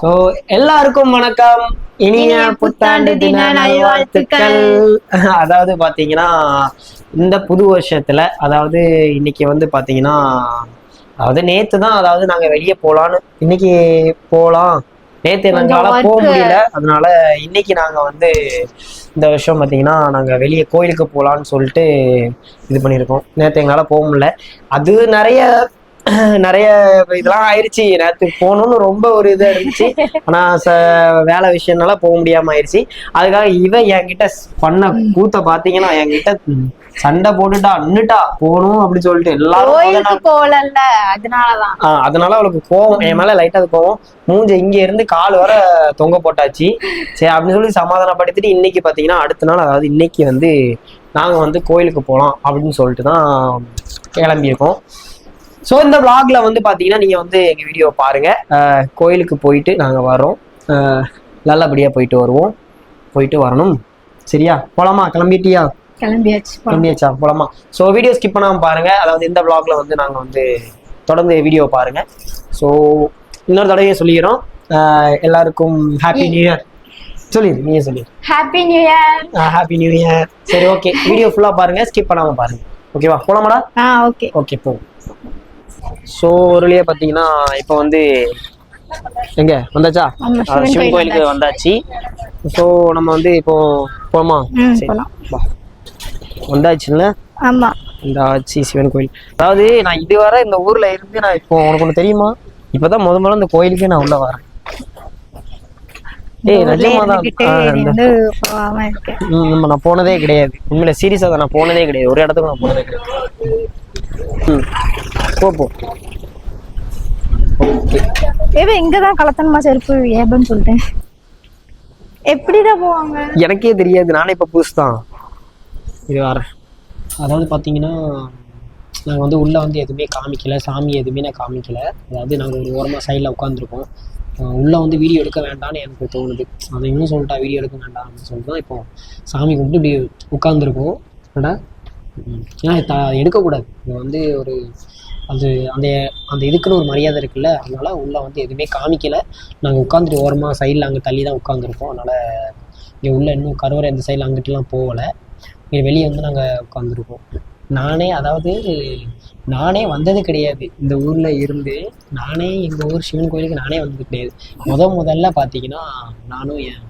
So எல்லாருக்கும் வணக்கம். இனிய புத்தாண்டு தின நல்வாழ்த்துக்கள். அதாவது பாத்தீங்கன்னா இந்த புது வருஷத்துல அதாவது இன்னைக்கு வந்து பாத்தீங்கன்னா அதாவது நேத்து தான் அதாவது நாங்க வெளியே போலான்னு இன்னைக்கு போலாம். நேத்து எங்களால போக. முடியல. அதனால இன்னைக்கு நாங்க வந்து இந்த வருஷம் பாத்தீங்கன்னா நாங்க வெளியே கோயிலுக்கு போலான்னு சொல்லிட்டு இது பண்ணியிருக்கோம் நேத்து எங்களால போக முடியல. அது நிறைய நிறைய இதெல்லாம் ஆயிடுச்சு நேற்று போகணும்னு ரொம்ப ஒரு இதா இருந்துச்சு. ஆனா ச வேலை விஷயம்னால போக முடியாம ஆயிடுச்சு அதுக்காக இவன் என்கிட்ட பண்ண கூத்த பாத்தீங்கன்னா என்கிட்ட சண்டை போட்டுட்டா அண்ணுட்டா போகணும் அப்படி சொல்லிட்டு எல்லாரும் போகலல்ல. அதனாலதான். ஆஹ் அதனால அவளுக்கு கோவம். என் மேல லைட்டா அது கோவம். மூஞ்ச இங்க இருந்து கால் வர தொங்க போட்டாச்சு. சரி அப்படின்னு சொல்லி சமாதானப்படுத்திட்டு இன்னைக்கு பாத்தீங்கன்னா அடுத்த நாள் அதாவது இன்னைக்கு வந்து நாங்க வந்து கோயிலுக்கு போலாம் அப்படின்னு சொல்லிட்டு தான் கிளம்பியிருக்கோம். ஸோ இந்த vlogல வந்து பாத்தீங்கன்னா நீங்க வந்து எங்க வீடியோ பாருங்க. கோயிலுக்கு போயிட்டு நாங்க வரோம் ஆஹ் நல்லபடியா போயிட்டு வருவோம். போயிட்டு வரணும். சரியா? போலாமா? கிளம்பிட்டியா? கிளம்பியாச்சு. கிளம்பியாச்சா? போலாமா? ஸோ வீடியோ ஸ்கிப் பண்ணாம பாருங்க. அதாவது இந்த vlogல வந்து நாங்க வந்து தொடர்ந்து வீடியோ பாருங்க. ஸோ இன்னொரு தடவையும் சொல்லிக்கிறோம். ஆஹ் எல்லாருக்கும் ஹாப்பி நியூ இயர் சொல்லிடு நீயே சொல்லிடு happy new year happy new year சரி ஓகே வீடியோ ஃபுல்லா பாருங்க. ஸ்கிப் பண்ணாம பாருங்க. ஓகேவா போலாமாடா? ஆ ஓகே ஓகே போ. ஸோ ஒரு வழியா பார்த்தீங்கன்னா இப்போ வந்து எங்க? வந்தாச்சா? சிவன் சிவன் கோயில் கோயிலுக்கு வந்தாச்சு. ஸோ நம்ம வந்து இப்போ போமா வந்தாச்சுல்ல? ஆமா. இந்த ஆச்சி சிவன் கோயில். அதாவது நான் இதுவரை இந்த ஊர்ல இருந்து நான் இப்போ உனக்கு ஒண்ணு தெரியுமா? இப்பதான் முத முதல்ல இந்த கோயிலுக்கே நான் உள்ள வரேன். ஏய் நம்ம நான் போனதே கிடையாது. உண்மையில சீரியஸா தான் நான் போனதே கிடையாது. ஒரு இடத்துக்கு நான் போனதே கிடையாது. போ போ ஓகே ஏவே இங்கதான் கலத்தனமா செருப்பு ஏபன்னு சொல்லிட்டேன். எப்படிதான் போவாங்க? எனக்கே தெரியாது நானே இப்போ புதுசு தான். இது வரேன் அதாவது பார்த்தீங்கன்னா நாங்கள் வந்து உள்ளே வந்து எதுவுமே காமிக்கல சாமி எதுவுமே நான் காமிக்கல. அதாவது நாங்கள் ஒரு ஓரமாக சைடில் உட்காந்துருக்கோம் உள்ளே வந்து வீடியோ எடுக்க வேண்டாம்னு எனக்கு தோணுது. அதை இன்னும் சொல்லிட்டா வீடியோ எடுக்க வேண்டாம் அப்படின்னு சொல்லிட்டு தான் இப்போ சாமி கும்பிட்டு இப்படி உட்காந்துருக்கோம். ஏன்னா எடுக்கக்கூடாது. இது வந்து ஒரு அது அந்த அந்த இதுக்குன்னு ஒரு மரியாதை இருக்குல்ல அதனால் உள்ளே வந்து எதுவுமே காமிக்கலை. நாங்கள் உட்காந்துட்டு ஓரமாக சைடில் அங்கே தள்ளி தான் உட்காந்துருக்கோம் அதனால் இங்கே உள்ளே இன்னும் கருவறை அந்த சைடில் அங்கிட்டலாம் போகலை. இங்கே வெளியே வந்து நாங்கள் உட்காந்துருக்கோம் நானே அதாவது நானே வந்தது கிடையாது. இந்த ஊரில் இருந்து நானே எங்கள் ஊர் சிவன் கோயிலுக்கு நானே வந்தது கிடையாது. முத முதல்ல பார்த்தீங்கன்னா நானும் என்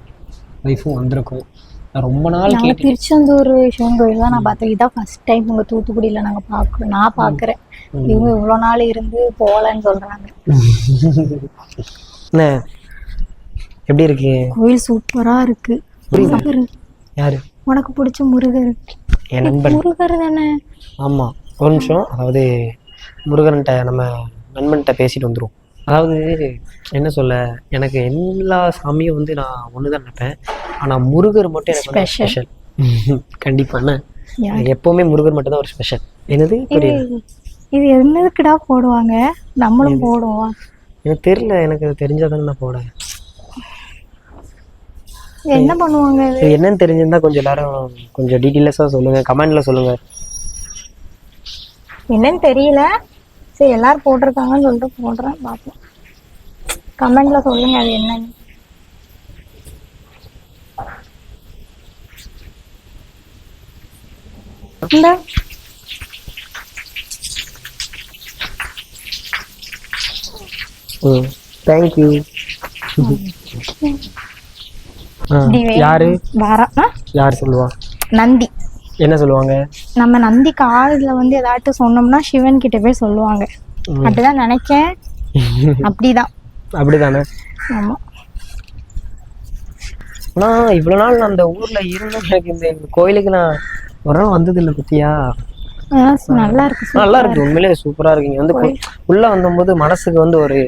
ஒய்ஃபும் வந்திருக்கோம். நான் ரொம்ப நாள் கேட்டு திருச்செந்தூர் சிவன் கோயில் தான் நான் பார்த்தேன். இதான் ஃபர்ஸ்ட் டைம் உங்க தூத்துக்குடியில நாங்க பாக்குறோம் நான் பாக்குறேன் இவங்க இவ்வளவு நாள் இருந்து போகலன்னு சொல்றாங்க. என்ன எப்படி இருக்கு. கோயில் சூப்பரா இருக்கு. யாரு? உனக்கு பிடிச்ச முருகர். என் நண்பன். முருகர் தானே? ஆமா ஒரு நிமிஷம். அதாவது முருகன்கிட்ட நம்ம நண்பன்கிட்ட பேசிட்டு வந்துருவோம். அதாவது என்ன சொல்ல எனக்கு எல்லா சாமியும் வந்து நான் ஒன்று தான் நினைப்பேன். ஆனா முருகர் மட்டும் எனக்கு. ஸ்பெஷல் கண்டிப்பா என்ன? யா- எனக்கு எப்பவுமே முருகர் மட்டும் தான் ஒரு ஸ்பெஷல் என்னது? இது என்னதுக்குடா போடுவாங்க? நம்மளும் போடுவோம். எனக்கு தெரியல எனக்கு தெரிஞ்சாதானே நான் போட என்ன பண்ணுவாங்க? இது? என்னன்னு தெரிஞ்சிருந்தா கொஞ்சம் எல்லாரும் கொஞ்சம் டீட்டெயில்ஸாக சொல்லுங்க கமெண்ட்ல சொல்லுங்க. என்னன்னு தெரியல. சரி எல்லாரும் போட்டிருக்காங்கன்னு சொல்லிட்டு போடுறேன் பார்ப்போம். கமெண்ட்ல சொல்லுங்க அது என்னன்னு. இந்த? ம் தேங்க்யூ இப்படி வேணும். யாரு? யார் சொல்லுவா? நந்தி. என்ன சொல்லுவாங்க? நம்ம நந்தி காதுல வந்து ஏதாட்டும் சொன்னோம்னா சிவன் கிட்ட போய் சொல்லுவாங்க. அப்படிதான் நினைக்கேன் அப்படிதான். அப்படிதானே? ஆமா. ஆனா இவ்வளவு நாள் நான் அந்த ஊர்ல இருந்தும் எனக்கு இந்த கோயிலுக்கு நான் ஒரு நாள் வந்தது இல்லை பத்தியா நல்லா இருக்கு. நல்லா இருக்கு. உண்மையிலே சூப்பரா இருக்கு. வந்து உள்ள வந்தபோது மனசுக்கு வந்து ஒரு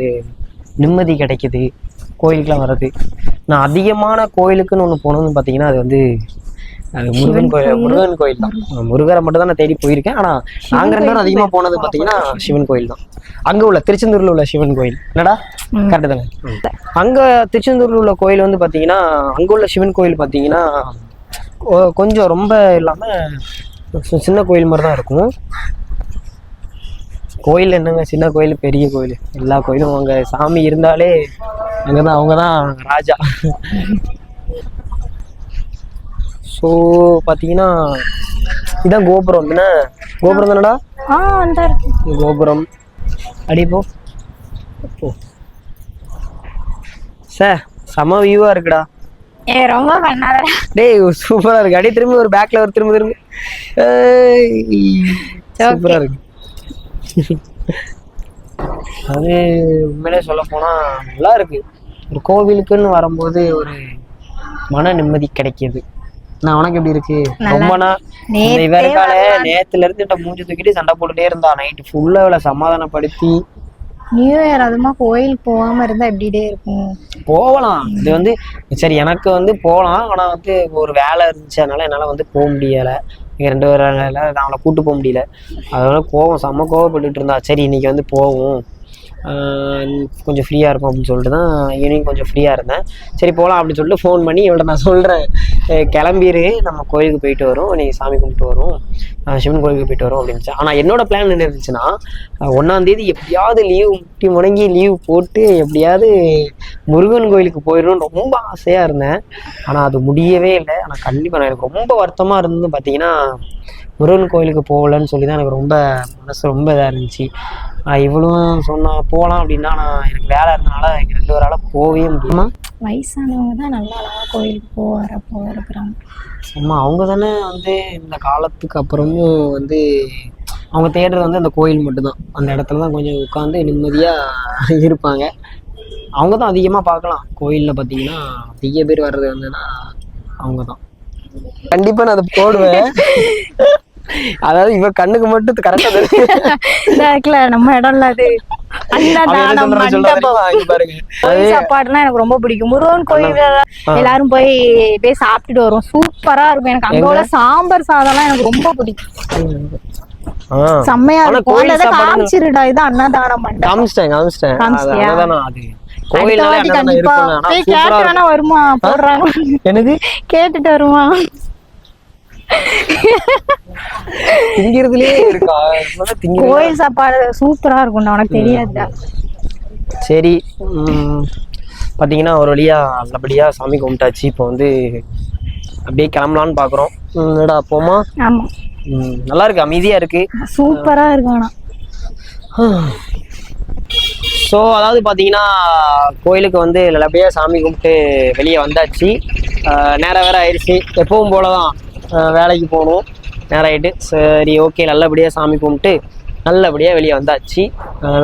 நிம்மதி கிடைக்குது. கோயிலுக்குலாம் வர்றது நான் அதிகமான கோயிலுக்குன்னு ஒண்ணு போனதுன்னு பாத்தீங்கன்னா அது வந்து அது முருகன் கோயில்? முருகன் கோயில் தான். முருகரை மட்டும் தான் நான் தேடி போயிருக்கேன். ஆனா நாங்க ரெண்டு பேரும் அதிகமா போனது பாத்தீங்கன்னா சிவன் கோயில் தான். அங்க உள்ள திருச்செந்தூர்ல உள்ள சிவன் கோயில். என்னடா. கரெக்டு தானே? அங்க திருச்செந்தூர்ல உள்ள கோயில் வந்து பாத்தீங்கன்னா அங்க உள்ள சிவன் கோயில் பாத்தீங்கன்னா கொ- கொஞ்சம் ரொம்ப இல்லாம சி- சின்ன கோயில் மாதிரி தான் இருக்கும். கோயில் என்னங்க? சின்ன கோயில் பெரிய கோயில்? எல்லா கோயிலும் அங்க சாமி இருந்தாலே அங்கதான் அவங்க தான் ராஜா. ஸோ பார்த்தீங்கன்னா இதான் கோபுரம். என்ன? கோபுரம் தானடா? கோபுரம். அடி போ. போ. சார் செம வியூவாக இருக்குடா. ஏ ரொம்ப பண்ணாதடா. டேய் சூப்பரா இருக்கு. அடி திரும்பி ஒரு பேக்ல ஒரு திரும்ப திரும்ப. சூப்பரா இருக்கு. அது உண்மையிலே சொல்ல போனா நல்லா இருக்கு. ஒரு கோவிலுக்குன்னு வரும்போது ஒரு மன நிம்மதி கிடைக்கிது நான் உனக்கு எப்படி இருக்கு? ரொம்ப இவ இருக்காளே நேத்துல இருந்து என்கிட்ட மூஞ்சி தூக்கிட்டு சண்டை போட்டுட்டே இருந்தா. நைட்டு ஃபுல்லா இவளை சமாதானப்படுத்தி. நியூ இயர் அதுமா கோயில் போகாம இருந்தா எப்படிடே இருக்கும்? போகலாம். இது வந்து சரி எனக்கு வந்து போகலாம். ஆனா வந்து ஒரு வேலை இருந்துச்சு அதனால என்னால வந்து போக முடியல. ரெண்டு பேரும் நான் அவளை கூட்டு போக முடியல. அதனால கோவம் செம்ம கோவப்பட்டுட்டு இருந்தா. சரி இன்னைக்கு வந்து போவோம். கொஞ்சம் ஃப்ரீயாக இருக்கும் அப்படின்னு சொல்லிட்டு தான் ஈவினிங் கொஞ்சம் ஃப்ரீயாக இருந்தேன். சரி போகலாம் அப்படின்னு சொல்லிட்டு ஃபோன் பண்ணி இவள்கிட்ட நான் சொல்கிறேன் கிளம்பிடு நம்ம கோயிலுக்கு போயிட்டு வரோம். நீங்கள் சாமி கும்பிட்டு வரும். சிவன் கோயிலுக்கு போயிட்டு வரும் அப்படின்னு ஆனால் என்னோட பிளான் என்ன இருந்துச்சுன்னா ஒன்றாந்தேதி எப்படியாவது லீவ் முட்டி முடங்கி லீவ் போட்டு எப்படியாவது முருகன் கோயிலுக்கு போயிடணும்னு ரொம்ப ஆசையாக இருந்தேன். ஆனால் அது முடியவே இல்லை. ஆனால் கண்டிப்பாக நான் எனக்கு ரொம்ப வருத்தமாக இருந்தது பார்த்தீங்கன்னா முருகன் கோயிலுக்கு போகலன்னு சொல்லி தான் எனக்கு ரொம்ப மனசு ரொம்ப இதாக இருந்துச்சு. இவ்வளோ இவளும் சொன்னா போகலாம் அப்படின்னா நான் எனக்கு வேலை இருந்தனால எங்கள் ரெண்டு பேரால போகவே முடியுமா வயசானவங்க தான் நல்லா அழகா கோயிலுக்கு போகிற போக இருக்கிறாங்க அம்மா அவங்க தானே வந்து இந்த காலத்துக்கு அப்புறமும் வந்து அவங்க தேடுறது வந்து அந்த கோயில் மட்டும்தான். அந்த இடத்துல தான் கொஞ்சம் உட்காந்து நிம்மதியாக இருப்பாங்க. அவங்க தான் அதிகமாக பார்க்கலாம். கோயிலில் பார்த்தீங்கன்னா அதிக பேர் வர்றது வந்துன்னா அவங்க தான். கண்டிப்பாக நான் அதை போடுவேன். அதாவது இவ கண்ணுக்கு மட்டும் இருக்குல்ல நம்ம அது. மண்டபம் பாருங்க. கோயில் சாப்பாடுனா எனக்கு ரொம்ப பிடிக்கும். முருகன் கோயில் எல்லாரும் போய் போய் சாப்பிட்டுட்டு வருவோம். சூப்பரா இருக்கும். எனக்கு அங்க உள்ள சாம்பார் சாதம்லாம் எனக்கு ரொம்ப பிடிக்கும். செம்மையா இருக்கும். கோயில் காமிச்சிருடா. இது அன்னதானம் காமிச்சிட்டேன் காமிச்சிட்டேன். அது அது அங்கதானே கண்டிப்பா. போய் கேட்டு வேணா வருமா? போடுறாங்க. எனக்கு கேட்டுட்டு வருமா? திங்கிறதுலயே இருக்கா? கோயில் சாப்பாடு சூப்பரா இருக்கும்டா உனக்கு தெரியாதுடா சரி ம், பாத்தீங்கன்னா ஒரு வழியா நல்லபடியா சாமி கும்பிட்டாச்சு. இப்போ வந்து அப்படியே கிளம்பலான்னு பாக்குறோம். ம், என்னடா போமா? நல்லா இருக்கு அமைதியா இருக்கு. சூப்பரா இருக்கும் ஆனா. ஸோ அதாவது பார்த்தீங்கன்னா கோயிலுக்கு வந்து நல்லபடியாக சாமி கும்பிட்டு வெளியே வந்தாச்சு. நேரம் வேற ஆயிடுச்சு எப்பவும் போல தான் வேலைக்கு போகணும். நேரம் ஆயிட்டு சரி ஓகே நல்லபடியாக சாமி கும்பிட்டு நல்லபடியாக வெளியே வந்தாச்சு.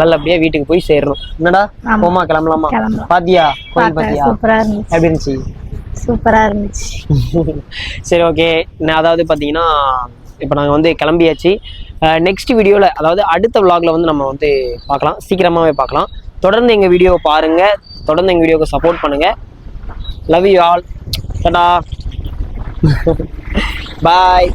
நல்லபடியாக வீட்டுக்கு போய் சேரணும். என்னடா. போமா கிளம்பலாமா. பாத்தியா? கோயில் பாத்தியா? எப்படி இருந்துச்சு? சூப்பரா இருந்துச்சு. சரி ஓகே. நான் அதாவது பார்த்தீங்கன்னா இப்போ நாங்கள் வந்து கிளம்பியாச்சு. நெக்ஸ்ட் வீடியோவில் அதாவது அடுத்த vlogல வந்து நம்ம வந்து பார்க்கலாம் சீக்கிரமாகவே பார்க்கலாம் தொடர்ந்து எங்கள் வீடியோவை பாருங்கள் தொடர்ந்து எங்கள் வீடியோவுக்கு சப்போர்ட் பண்ணுங்கள் லவ் யூ ஆல் டடா பாய்